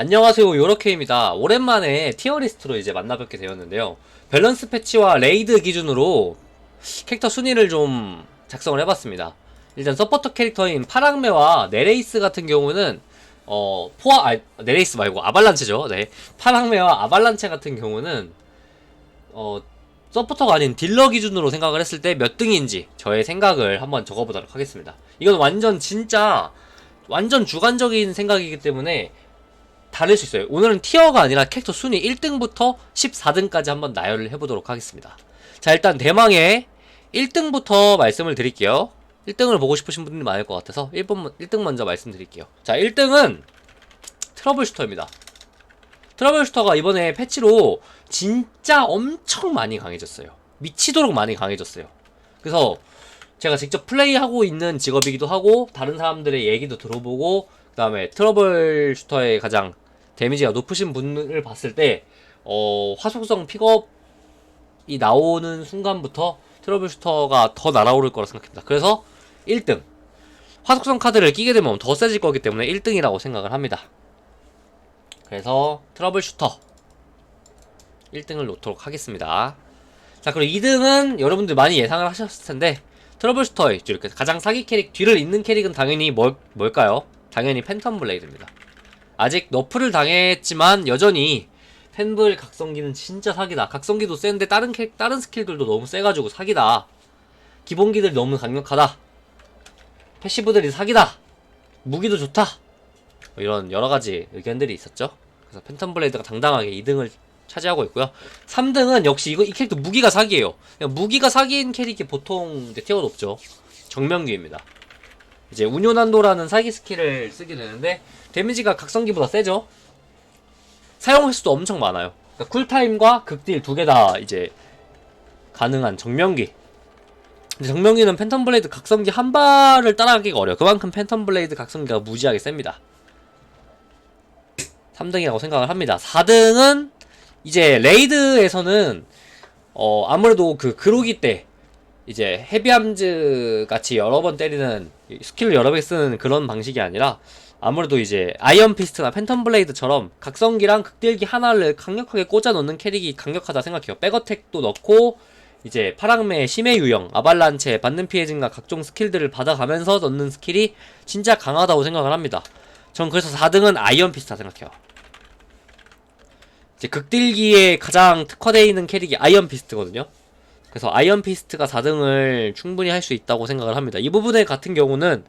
안녕하세요 요렇게입니다. 오랜만에 티어리스트로 이제 만나뵙게 되었는데요. 밸런스 패치와 레이드 기준으로 캐릭터 순위를 좀 작성을 해봤습니다. 일단 서포터 캐릭터인 파랑메와 네레이스 같은 경우는 어 포아 아 네레이스 말고 아발란체죠. 네. 파랑메와 아발란체 같은 경우는 어 서포터가 아닌 딜러 기준으로 생각을 했을 때 몇 등인지 저의 생각을 한번 적어보도록 하겠습니다. 이건 완전 진짜 완전 주관적인 생각이기 때문에 다를 수 있어요. 오늘은 티어가 아니라 캐릭터 순위 1등부터 14등까지 한번 나열을 해보도록 하겠습니다. 자, 일단 대망의 1등부터 말씀을 드릴게요. 1등을 보고 싶으신 분들이 많을 것 같아서 1번, 1등 먼저 말씀드릴게요. 자, 1등은 트러블 슈터입니다. 트러블 슈터가 이번에 패치로 진짜 엄청 많이 강해졌어요. 미치도록 많이 강해졌어요. 그래서 제가 직접 플레이하고 있는 직업이기도 하고 다른 사람들의 얘기도 들어보고 그 다음에 트러블 슈터의 가장 데미지가 높으신 분을 봤을 때 어, 화속성 픽업이 나오는 순간부터 트러블 슈터가 더 날아오를 거라 생각합니다. 그래서 1등 화속성 카드를 끼게 되면 더 세질 거기 때문에 1등이라고 생각을 합니다. 그래서 트러블 슈터 1등을 놓도록 하겠습니다. 자 그리고 2등은 여러분들 많이 예상을 하셨을 텐데 트러블 슈터의 이렇게 가장 사기 캐릭 뒤를 잇는 캐릭은 당연히 뭘, 뭘까요? 당연히 팬텀 블레이드입니다. 아직 너프를 당했지만 여전히 팬블 각성기는 진짜 사기다. 각성기도 센데 다른 캐, 다른 스킬들도 너무 세가지고 사기다. 기본기들이 너무 강력하다. 패시브들이 사기다. 무기도 좋다. 뭐 이런 여러 가지 의견들이 있었죠. 그래서 팬텀 블레이드가 당당하게 2등을 차지하고 있고요. 3등은 역시 이거 이 캐릭터 무기가 사기예요. 무기가 사기인 캐릭이 보통 이제 티어가 높죠. 정명기입니다. 이제 운요난도라는 사기 스킬을 쓰게 되는데 데미지가 각성기보다 세죠. 사용 횟수도 엄청 많아요. 그러니까 쿨타임과 극딜 두 개 다 이제 가능한 정명기. 근데 정명기는 팬텀 블레이드 각성기 한 발을 따라가기가 어려요. 그만큼 팬텀 블레이드 각성기가 무지하게 셉니다. 3등이라고 생각을 합니다. 4등은 이제 레이드에서는 어 아무래도 그 그로기 때 이제 헤비암즈 같이 여러 번 때리는 스킬을 여러 개 쓰는 그런 방식이 아니라 아무래도 이제 아이언 피스트나 팬텀 블레이드처럼 각성기랑 극딜기 하나를 강력하게 꽂아 넣는 캐릭이 강력하다 생각해요. 백어택도 넣고 이제 파랑매 심해 유형, 아발란체, 받는 피해 증가 각종 스킬들을 받아가면서 넣는 스킬이 진짜 강하다고 생각을 합니다. 전 그래서 4등은 아이언 피스타 생각해요. 이제 극딜기에 가장 특화되어 있는 캐릭이 아이언 피스트거든요. 그래서 아이언 피스트가 4등을 충분히 할 수 있다고 생각을 합니다. 이 부분에 같은 경우는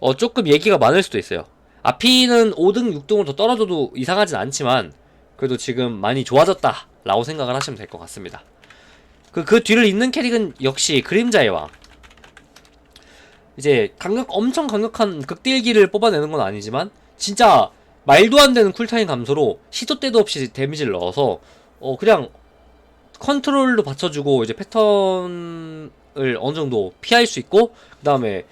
어 조금 얘기가 많을 수도 있어요. 아피는 5등, 6등으로 더 떨어져도 이상하진 않지만 그래도 지금 많이 좋아졌다라고 생각을 하시면 될 것 같습니다. 그, 그 뒤를 잇는 캐릭은 역시 그림자의 왕. 이제 강력 엄청 강력한 극딜기를 뽑아내는 건 아니지만 진짜 말도 안 되는 쿨타임 감소로 시도 때도 없이 데미지를 넣어서 어 그냥 컨트롤도 받쳐주고 이제 패턴을 어느 정도 피할 수 있고 그 다음에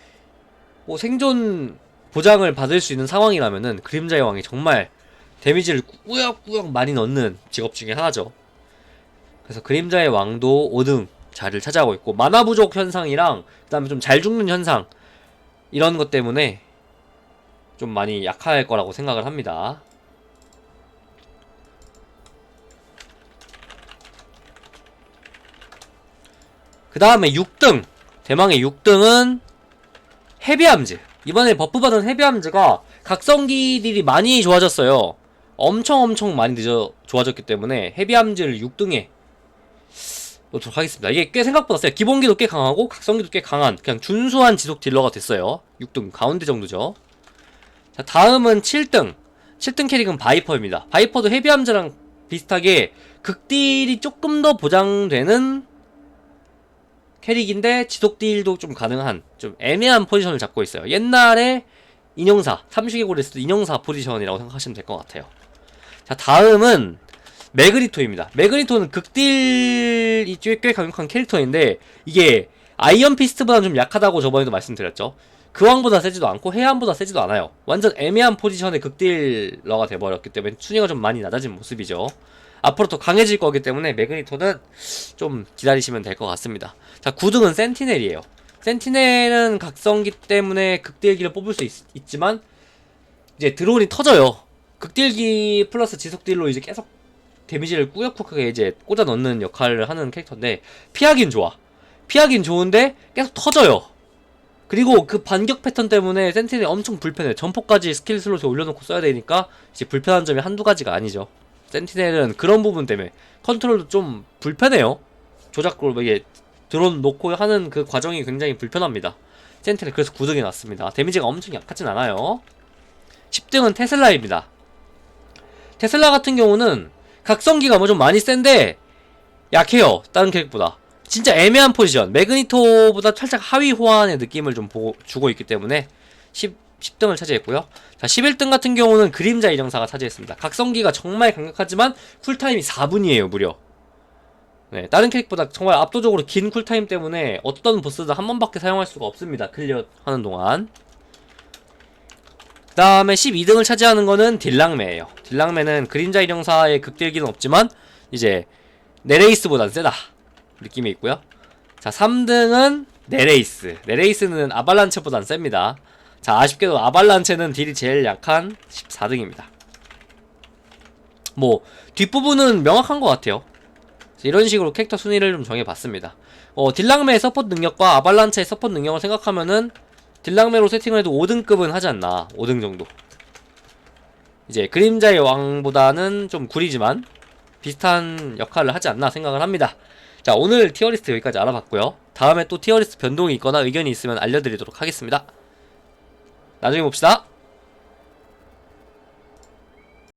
뭐 생존 보장을 받을 수 있는 상황이라면은 그림자의 왕이 정말 데미지를 꾸역꾸역 많이 넣는 직업 중에 하나죠. 그래서 그림자의 왕도 5등 자리를 차지하고 있고 만화 부족 현상이랑 그다음에 좀 잘 죽는 현상 이런 것 때문에 좀 많이 약할 거라고 생각을 합니다. 그 다음에 6등 대망의 6등은 헤비암즈. 이번에 버프 받은 헤비암즈가 각성기들이 많이 좋아졌어요. 엄청 엄청 많이 늦어 좋아졌기 때문에 헤비암즈를 6등에 놓도록 하겠습니다. 이게 꽤 생각보다 세요. 기본기도 꽤 강하고 각성기도 꽤 강한 그냥 준수한 지속 딜러가 됐어요. 6등 가운데 정도죠. 자 다음은 7등. 7등 캐릭은 바이퍼입니다. 바이퍼도 헤비암즈랑 비슷하게 극딜이 조금 더 보장되는 캐릭인데 지속 딜도 좀 가능한 좀 애매한 포지션을 잡고 있어요. 옛날에 인형사, 삼식의 고레스도 인형사 포지션이라고 생각하시면 될 것 같아요. 자, 다음은 매그리토입니다. 매그리토는 극딜이 꽤, 꽤 강력한 캐릭터인데 이게 아이언 피스트보다는 좀 약하다고 저번에도 말씀드렸죠. 그왕보다 세지도 않고 해안보다 세지도 않아요. 완전 애매한 포지션의 극딜러가 돼버렸기 때문에 순위가 좀 많이 낮아진 모습이죠. 앞으로 더 강해질 거기 때문에 매그니토는 좀 기다리시면 될 것 같습니다. 자, 9등은 센티넬이에요. 센티넬은 각성기 때문에 극딜기를 뽑을 수 있, 지만 이제 드론이 터져요. 극딜기 플러스 지속딜로 이제 계속 데미지를 꾸역꾸역하게 이제 꽂아 넣는 역할을 하는 캐릭터인데 피하긴 좋아. 피하긴 좋은데 계속 터져요. 그리고 그 반격 패턴 때문에 센티넬이 엄청 불편해. 점포까지 스킬 슬롯에 올려놓고 써야 되니까 이제 불편한 점이 한두 가지가 아니죠. 센티넬은 그런 부분 때문에 컨트롤도 좀 불편해요. 조작으로 이게 드론 놓고 하는 그 과정이 굉장히 불편합니다. 센티넬 그래서 9등이 났습니다. 데미지가 엄청 약하진 않아요. 10등은 테슬라입니다. 테슬라 같은 경우는 각성기가 뭐 좀 많이 센데 약해요. 다른 캐릭보다. 진짜 애매한 포지션. 매그니토보다 살짝 하위 호환의 느낌을 좀 보고, 주고 있기 때문에 10, 10등을 차지했고요. 자, 11등 같은 경우는 그림자 이정사가 차지했습니다. 각성기가 정말 강력하지만 쿨타임이 4분이에요, 무려. 네, 다른 캐릭보다 정말 압도적으로 긴 쿨타임 때문에 어떤 보스도 한 번밖에 사용할 수가 없습니다. 클리어 하는 동안. 그 다음에 12등을 차지하는 거는 딜랑메예요. 딜랑메는 그림자 이령사의 극딜기는 없지만 이제 네레이스보단 세다 느낌이 있고요. 자 3등은 네레이스. 네레이스는 아발란체보단 셉니다. 자 아쉽게도 아발란체는 딜이 제일 약한 14등입니다. 뭐 뒷부분은 명확한 것 같아요. 이런 식으로 캐릭터 순위를 좀 정해봤습니다. 어, 딜랑메의 서포트 능력과 아발란체의 서포트 능력을 생각하면은 딜랑메로 세팅을 해도 5등급은 하지 않나 5등 정도 이제 그림자의 왕보다는 좀 구리지만 비슷한 역할을 하지 않나 생각을 합니다 자 오늘 티어리스트 여기까지 알아봤고요 다음에 또 티어리스트 변동이 있거나 의견이 있으면 알려드리도록 하겠습니다 나중에 봅시다